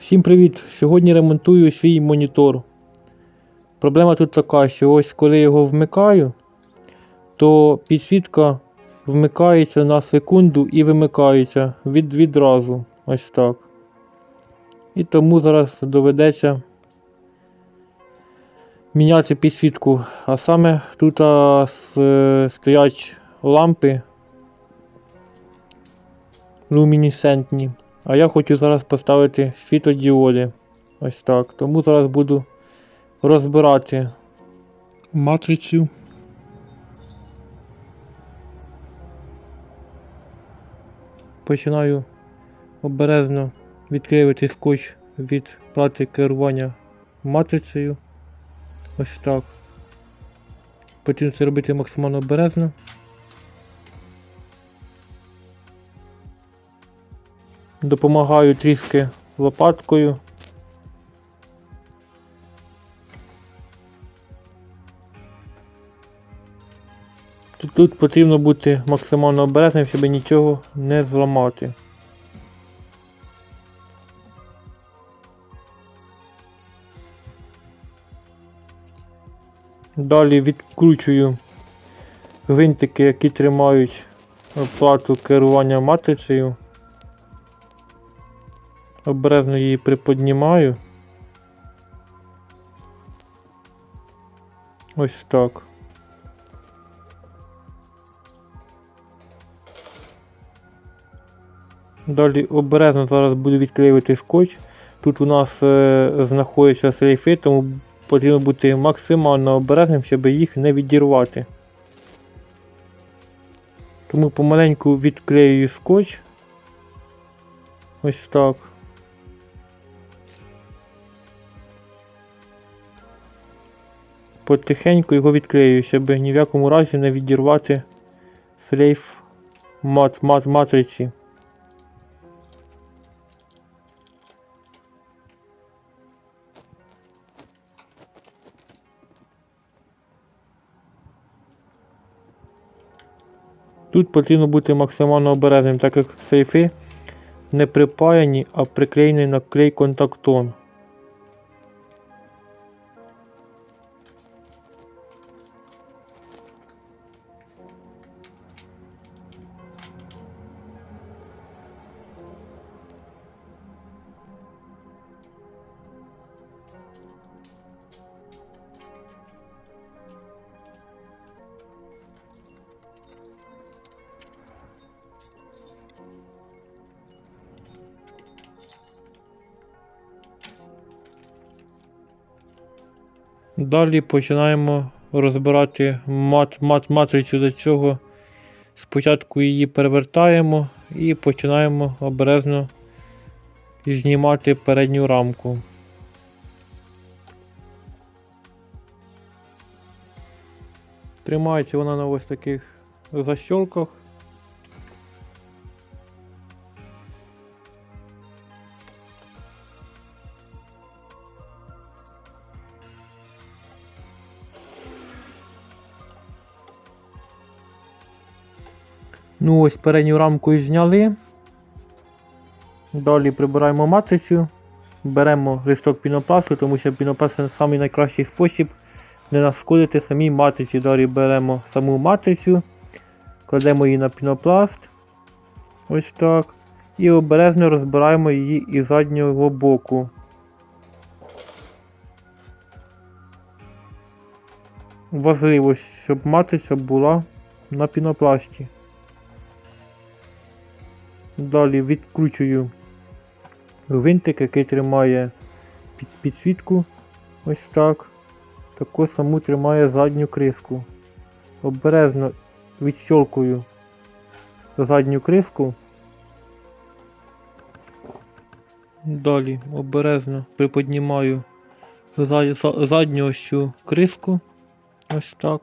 Всім привіт! Сьогодні ремонтую свій монітор. Проблема тут така, що ось коли його вмикаю, то підсвітка вмикається на секунду і вимикається від, відразу. Ось так. І тому зараз доведеться міняти підсвітку. А саме тут а, с- стоять лампи люмінесцентні. А я хочу зараз поставити світлодіоди. Ось так. Тому зараз буду розбирати матрицю. Починаю обережно відкривати скотч від плати керування матрицею. Ось так. Потрібно це робити максимально обережно. Допомагаю трішки лопаткою. Тут, потрібно бути максимально обережним, щоб нічого не зламати. Далі відкручую гвинтики, які тримають плату керування матрицею. Обережно її приподнімаю. Ось так. Далі обережно зараз буду відклеювати скотч. Тут у нас е, знаходяться сейфи, тому потрібно бути максимально обережним, щоб їх не відірвати. Тому помаленьку відклеюю скотч. Ось так. Потихеньку його відклею, щоб ні в якому разі не відірвати шлейф мат, мат, матриці. Тут потрібно бути максимально обережним, так як сейфи не припаяні, а приклеєні на клей контактон. Далі починаємо розбирати мат, мат, матрицю до цього. Спочатку її перевертаємо і починаємо обережно знімати передню рамку. Тримається вона на ось таких защолках. Ну ось передню рамку і зняли. Далі прибираємо матрицю, беремо листок пінопласту, тому що пінопласт це найкращий спосіб не нашкодити самій матриці. Далі беремо саму матрицю, кладемо її на пінопласт. Ось так. І обережно розбираємо її із заднього боку. Важливо, щоб матриця була на пінопласті. Далі відкручую гвинтик, який тримає під підсвітку. Ось так. Також саму тримає задню криску. Обережно відщолкую задню криску. Далі обережно приподнімаю за- за- задню ось цю криску. Ось так.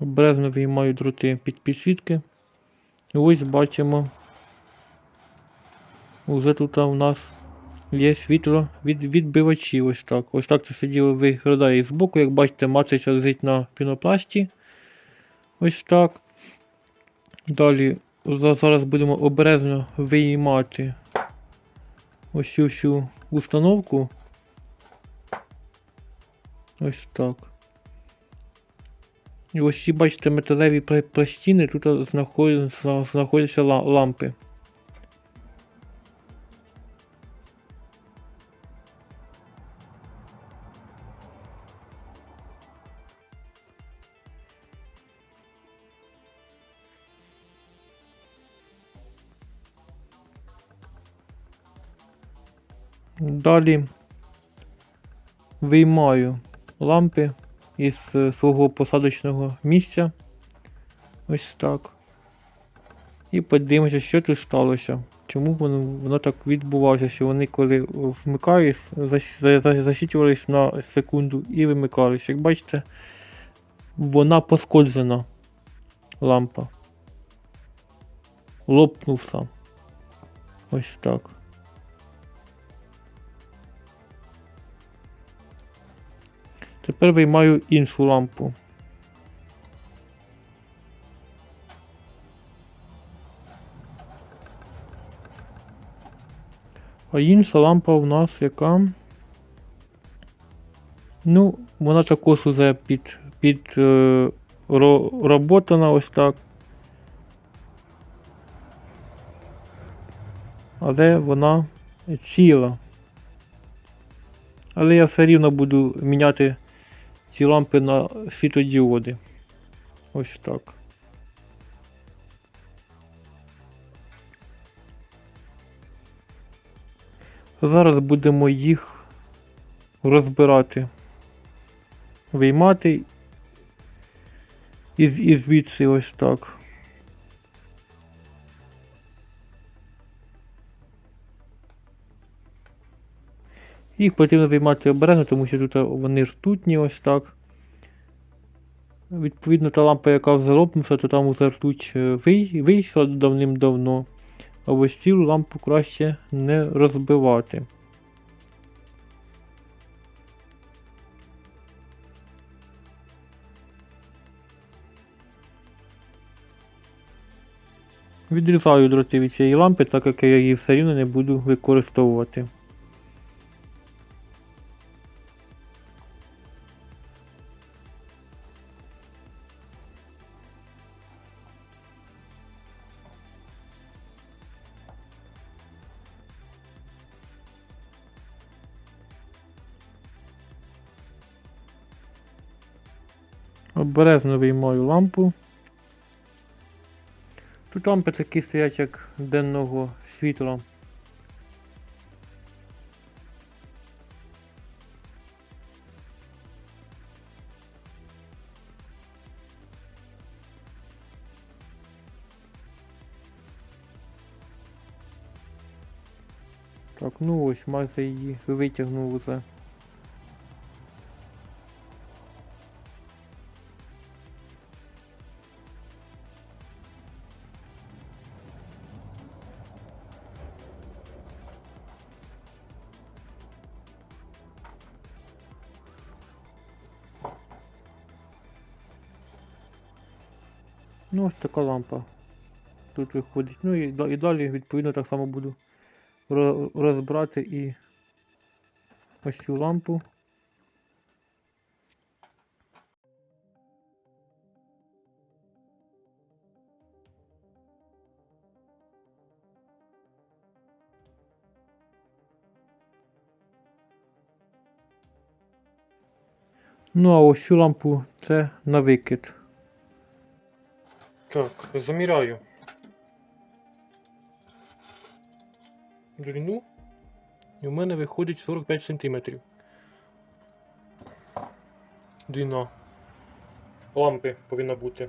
Обережно виймаю дроти під підсвітки. І ось бачимо. Уже тут у нас є світло від відбивачі. Ось так. Ось так це все діло виглядає з боку. Як бачите, матриця лежить на пінопласті. Ось так. Далі зараз будемо обережно виймати ось цю всю установку. Ось так. І ось ці, бачите, металеві пла- пластини, тут знаходяться лампи. Далі виймаю лампи із е, свого посадочного місця. Ось так. І подивимося, що тут сталося. Чому воно, воно так відбувалося, що вони коли вмикались, зас- за- за- засвічувались на секунду і вимикались. Як бачите, вона поскользена лампа. Лопнув сам. Ось так. Тепер виймаю іншу лампу. А інша лампа у нас яка? Ну, вона також уже під, під е, ро, роботана ось так. Але вона ціла. Але я все рівно буду міняти ці лампи на світодіоди. Ось так. Зараз будемо їх розбирати, виймати і, звідси ось так. Їх потрібно виймати обережно, тому що тут вони ртутні ось так. Відповідно, та лампа, яка вже то там уже ртуть е, вийшла давним-давно. А ось цю лампу краще не розбивати. Відрізаю дроти від цієї лампи, так як я її все рівно не буду використовувати. Обережно виймаю лампу. Тут лампи такі стоять як денного світла. Так, ну ось майже її витягнув уже. Ось така лампа. Тут виходить. Ну і, і далі, відповідно, так само буду ро- розбирати і ось цю лампу. Ну, а ось цю лампу це на викид. Так, заміряю. Длину. І в мене виходить 45 см. Длина лампи повинна бути.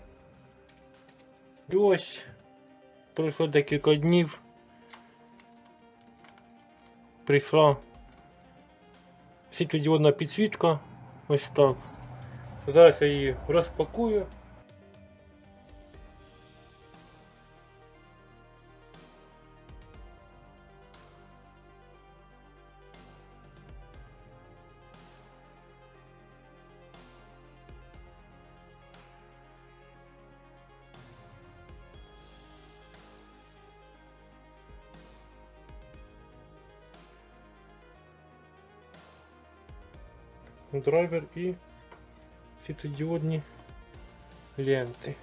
І ось пройшло декілька днів. Прийшла світлодіодна підсвітка. Ось так. Зараз я її розпакую. Драйвер і світодіодні ленти.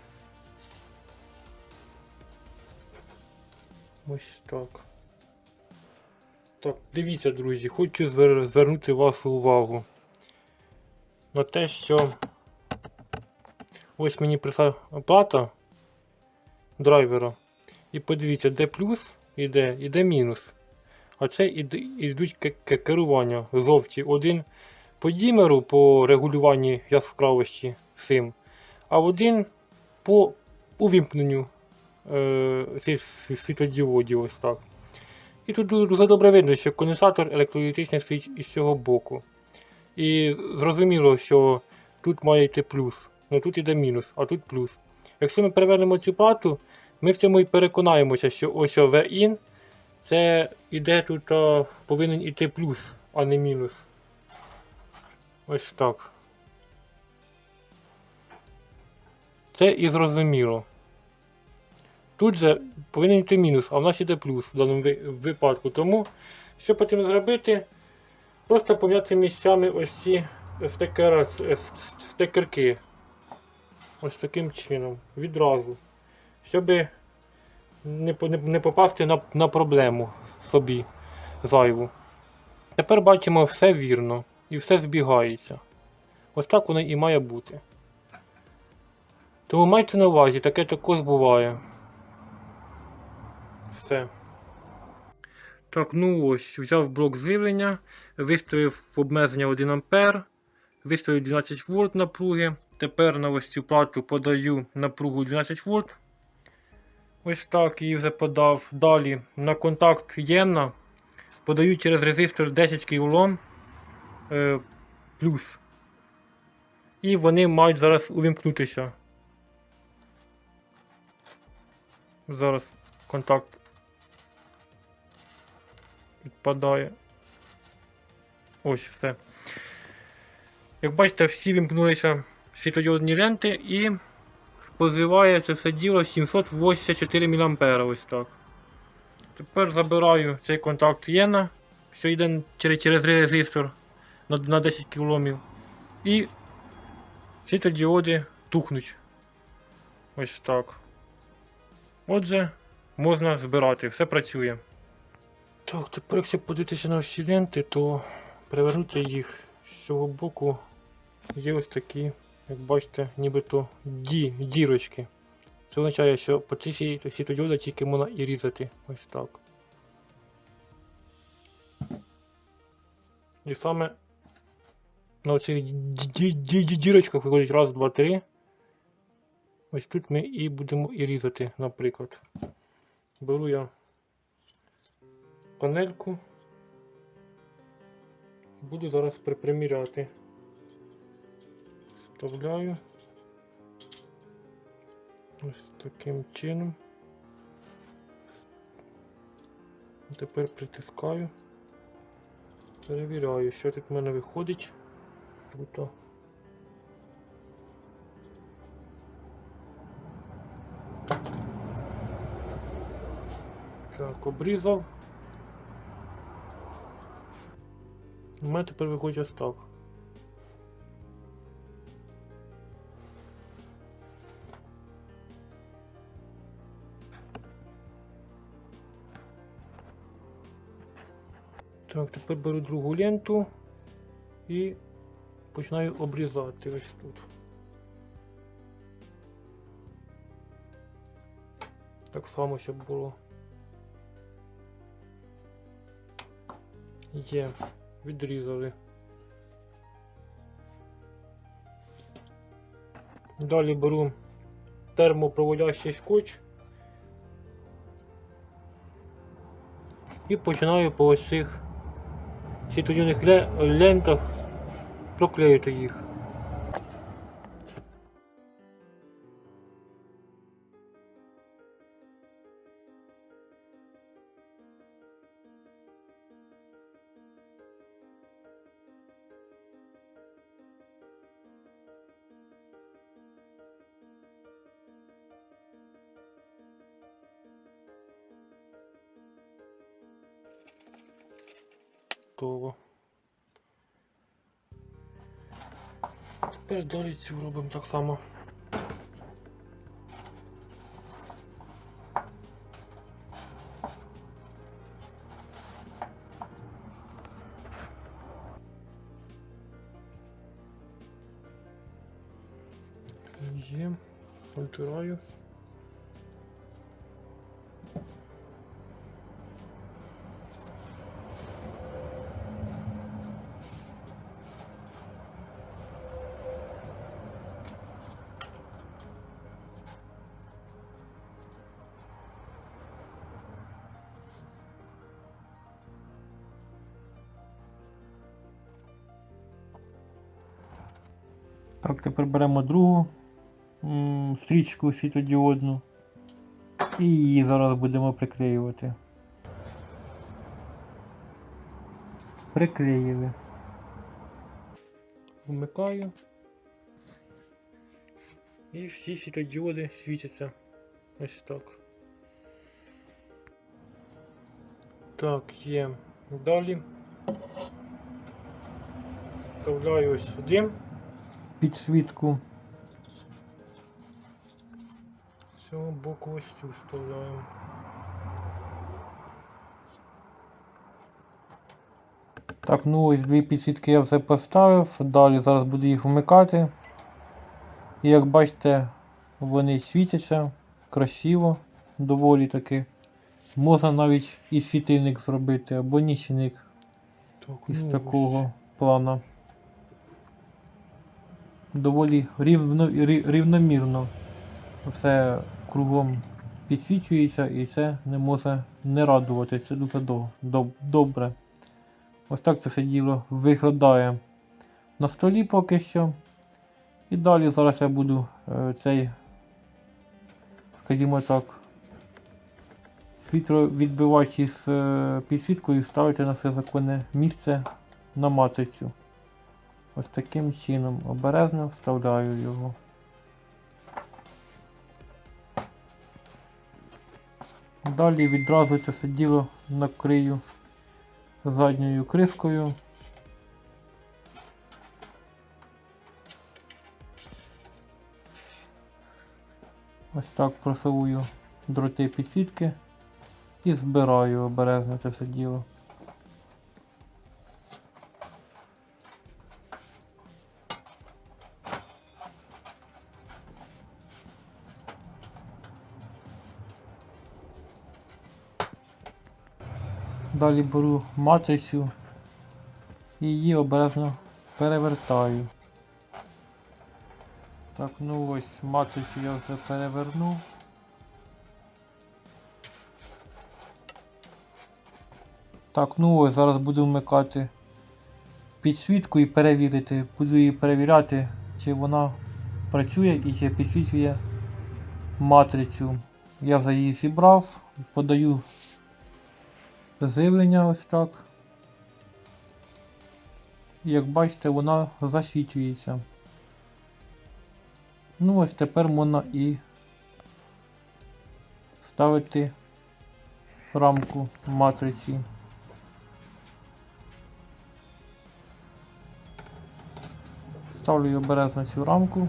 Ось так. Так, дивіться, друзі, хочу звер- звернути вашу увагу на те, що ось мені прийшла оплата драйвера. І подивіться, де плюс іде, і де мінус. А це ідуть керування жовті. Один по дімеру по регулюванні яскравості сим, а один по увімкненню е, світлодіодів ось так. І тут дуже добре видно, що конденсатор електролітичний стоїть із цього боку. І зрозуміло, що тут має йти плюс. Ну тут іде мінус, а тут плюс. Якщо ми перевернемо цю плату, ми в цьому і переконаємося, що ось V-in це іде тут а, повинен іти плюс, а не мінус. Ось так. Це і зрозуміло. Тут же повинен йти мінус, а в нас іде плюс в даному випадку. Тому що потрібно зробити? Просто поміняти місцями ось ці стекера, стекерки. Ось таким чином. Відразу. Щоб не, не, не попасти на, на проблему собі зайву. Тепер бачимо все вірно і все збігається. Ось так воно і має бути. Тому майте на увазі, таке також буває. Все. Так, ну ось, взяв блок живлення, виставив обмеження 1 А, виставив 12 вольт напруги. Тепер на ось цю плату подаю напругу 12 вольт. Ось так її вже подав. Далі на контакт єнна подаю через резистор 10 кОм е, плюс. І вони мають зараз увімкнутися. Зараз контакт відпадає. Ось все. Як бачите, всі вімкнулися світлодіодні ленти і споживає це все діло 784 мА. Ось так. Тепер забираю цей контакт єна, що йде через резистор на, на 10 кіломів. І світлодіоди тухнуть. Ось так. Отже, можна збирати, все працює. Так, тепер якщо подивитися на всі ленти, то перевернути їх з цього боку є ось такі, як бачите, нібито ді, дірочки. Це означає, що по цій світ- тільки можна і різати. Ось так. І саме на оцих ді- ді- ді- ді- дірочках виходить раз, два, три. Ось тут ми і будемо і різати, наприклад. Беру я панельку. Буду зараз приприміряти. Вставляю. Ось таким чином. Тепер притискаю. Перевіряю, що тут в мене виходить. Тут. Так, обрізав. У мене тепер виходить ось так. Так, тепер беру другу ленту і починаю обрізати ось тут. Так само, щоб було. Є, відрізали. Далі беру термопроводящий скотч і починаю по ось цих світлодіодних ле- лентах проклеїти їх. Готово. Тепер далі цю робимо так само. Так, тепер беремо другу стрічку світодіодну і її зараз будемо приклеювати. Приклеїли. Вмикаю. І всі світодіоди світяться. Ось так. Так, є. Далі. Вставляю ось сюди підсвітку. З цього боку ось цю вставляємо. Так, ну ось дві підсвітки я вже поставив. Далі зараз буду їх вмикати. І як бачите, вони світяться красиво, доволі таки. Можна навіть і світильник зробити, або нічник Так, із ну, такого плана. Доволі рівно, рівномірно все кругом підсвічується і це не може не радувати. Це дуже до, до, добре. Ось так це все діло виглядає на столі поки що. І далі зараз я буду е, цей, скажімо так, світловідбивач із е, підсвіткою ставити на все законне місце на матрицю. Ось таким чином обережно вставляю його. Далі відразу це все діло накрию задньою кришкою. Ось так просовую дроти підсвітки і збираю обережно це все діло. Далі беру матрицю і її обережно перевертаю. Так, ну ось матрицю я вже перевернув. Так, ну ось зараз буду вмикати підсвітку і перевірити. Буду її перевіряти, чи вона працює і чи підсвічує матрицю. Я вже її зібрав, подаю Заявлення ось так. Як бачите, вона засвічується. Ну ось тепер можна і ставити рамку матриці. Ставлю обережно цю рамку,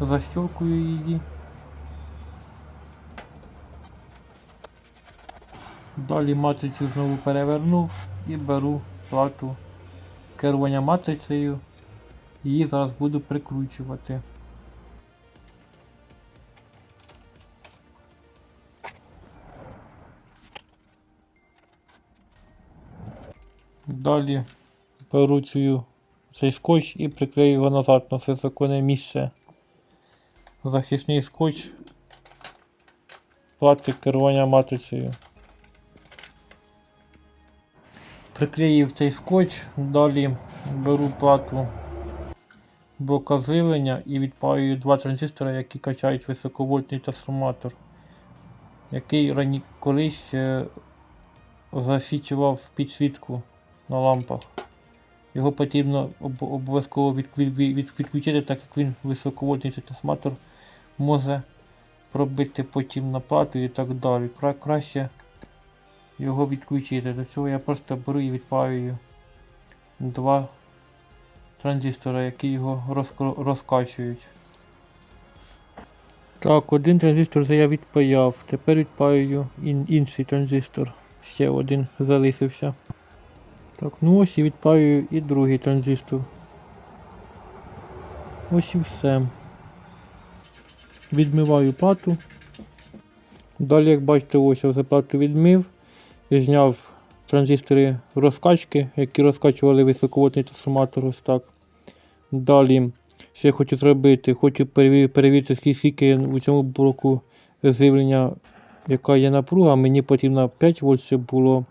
защелкую її. Далі матрицю знову перевернув і беру плату керування матрицею. Її зараз буду прикручувати. Далі беру цю, цей скотч і приклею його назад на все законне місце. Захисний скотч плати керування матрицею. Приклеїв цей скотч, далі беру плату блока живлення і відпаюю два транзистори, які качають високовольтний трансформатор, який рані... колись е, засвічував підсвітку на лампах. Його потрібно об... обов'язково від... від... від... відключити, так як він високовольтний трансформатор може пробити потім на плату і так далі. Кра... Краще його відключити. До цього я просто беру і відпаюю два транзистора, які його розкачують. Так, один транзистор я відпаяв. Тепер відпаюю ін- інший транзистор. Ще один залишився. Так, ну ось і відпаюю і другий транзистор. Ось і все. Відмиваю плату. Далі, як бачите, ось я вже плату відмив. Зняв транзистори розкачки, які розкачували високовольтний трансформатор ось так. Далі, що я хочу зробити, хочу перевірити, скільки у цьому блоку живлення, яка є напруга. Мені потрібно 5 вольт, щоб було.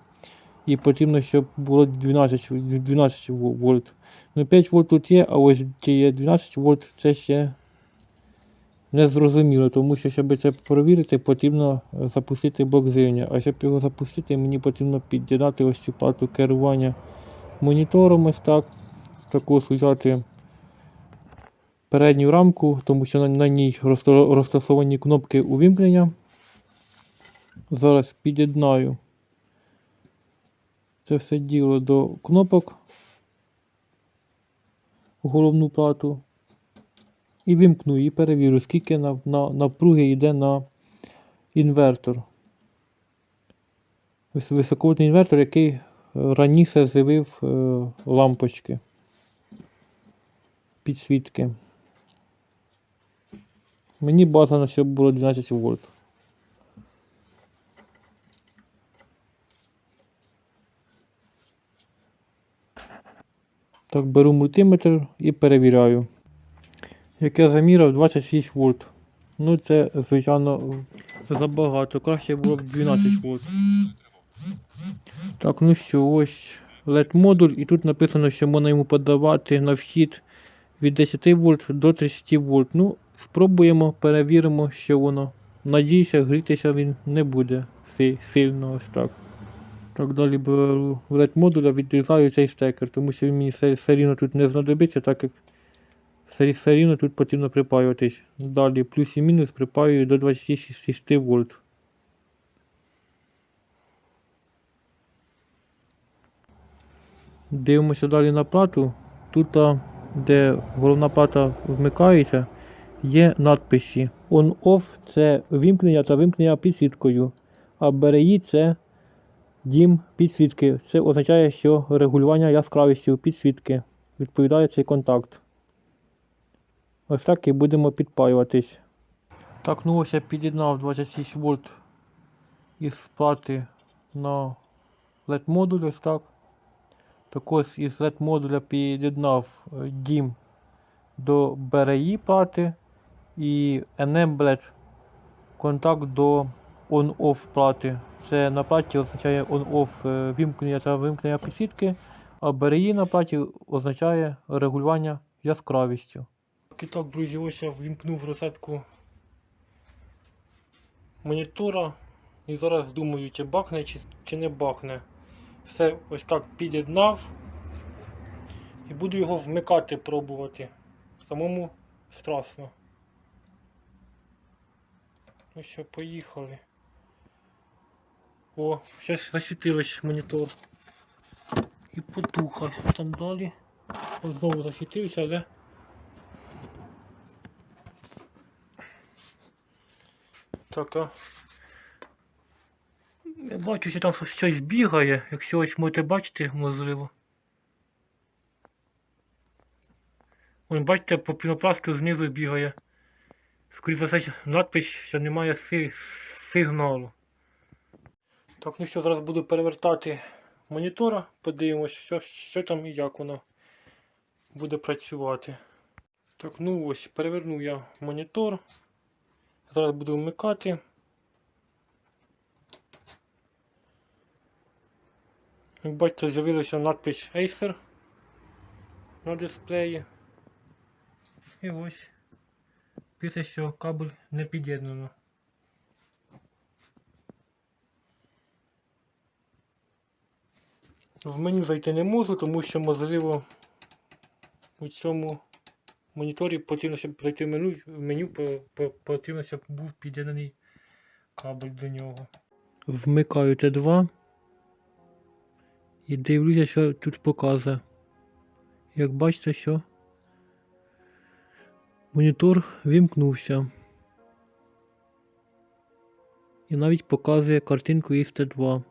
І потрібно, щоб було 12, 12 вольт. Ну 5 вольт тут є, а ось є 12 вольт, це ще не зрозуміло, тому що, щоб це перевірити, потрібно е, запустити блок живлення. А щоб його запустити, мені потрібно під'єднати ось цю плату керування монітором ось так. Також взяти передню рамку, тому що на, на ній розта- розташовані кнопки увімкнення. Зараз під'єднаю це все діло до кнопок головну плату. І вимкну і перевірю, скільки на, на, напруги йде на інвертор. Ось Високовольтний інвертор, який е, раніше з'явив е, лампочки підсвітки. Мені бажано, щоб було 12 вольт. Так, беру мультиметр і перевіряю. Як я заміряв 26 вольт. Ну це, звичайно, забагато. Краще було б 12 вольт. Так, ну що, ось LED модуль, і тут написано, що можна йому подавати на вхід від 10 вольт до 30 вольт. Ну, спробуємо, перевіримо, що воно. Надіюся, грітися він не буде сильно ось так. Так, далі беру LED модуля, відрізаю цей стекер, тому що він мені все, все рівно тут не знадобиться, так як все, рівно тут потрібно припаюватись. Далі плюс і мінус припаюю до 26 вольт. Дивимося далі на плату. Тут, де головна плата вмикається, є надписи. On-off це вимкнення та вимкнення підсвіткою, а BRI це дім підсвітки. Це означає, що регулювання яскравості підсвітки відповідає цей контакт. Ось так і будемо підпаюватись. Так, ну ось я під'єднав 26 вольт із плати на LED модуль ось так. Також із LED модуля під'єднав е, дім до BRI плати і Enabled контакт до on-off плати. Це на платі означає on-off е, вимкнення та вимкнення підсвітки, а BRI на платі означає регулювання яскравістю. І так, друзі, ось я ввімкнув розетку монітора і зараз думаю, чи бахне, чи, чи не бахне. Все ось так під'єднав і буду його вмикати, пробувати. Самому страшно. Ну що, поїхали. О, зараз засвітилось монітор. І потуха. Там далі. Знову засвітився, але Так, а. Я бачу, що там щось бігає, якщо ось можете бачити, можливо. Вон, бачите, по пінопласту знизу бігає. Скоріше за все, надпись, що немає си- сигналу. Так, ну що, зараз буду перевертати монітора, подивимось, що, що там і як воно буде працювати. Так, ну ось, перевернув я монітор. Зараз буду вмикати. Як бачите, з'явилася надпись Acer на дисплеї. І ось пише, що кабель не під'єднано. В меню зайти не можу, тому що можливо у цьому моніторі потрібно, щоб в меню, меню по- по- потрібно, щоб був під'єднаний кабель до нього. Вмикаю Т2 і дивлюся, що тут показує. як бачите, що монітор вімкнувся. І навіть показує картинку IST2.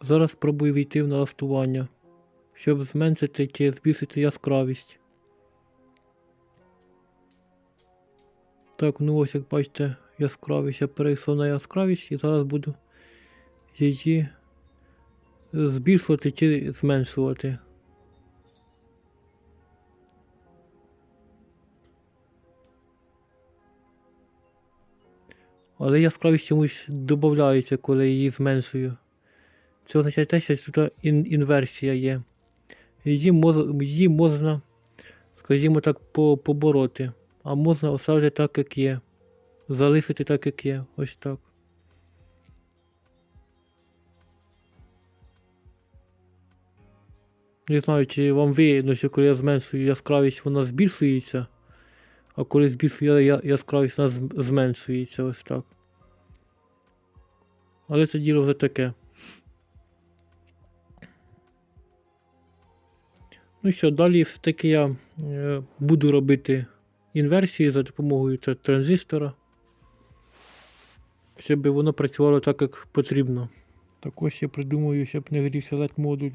Зараз спробую війти в налаштування, щоб зменшити чи збільшити яскравість. Так, ну ось як бачите, яскравість. Я перейшов на яскравість і зараз буду її збільшувати чи зменшувати. Але яскравість чомусь додається, коли її зменшую. Це означає те, що тут ін- інверсія є. Її, мож, її можна, скажімо так, по, побороти. А можна оставити так, як є. Залишити так, як є. Ось так. Не знаю, чи вам видно, що коли я зменшую яскравість, вона збільшується, а коли збільшую яскравість, вона зменшується ось так. Але це діло вже таке. Ну що, далі все-таки я е, буду робити інверсії за допомогою транзистора, щоб воно працювало так, як потрібно. Також я придумаю, щоб не грівся LED модуль.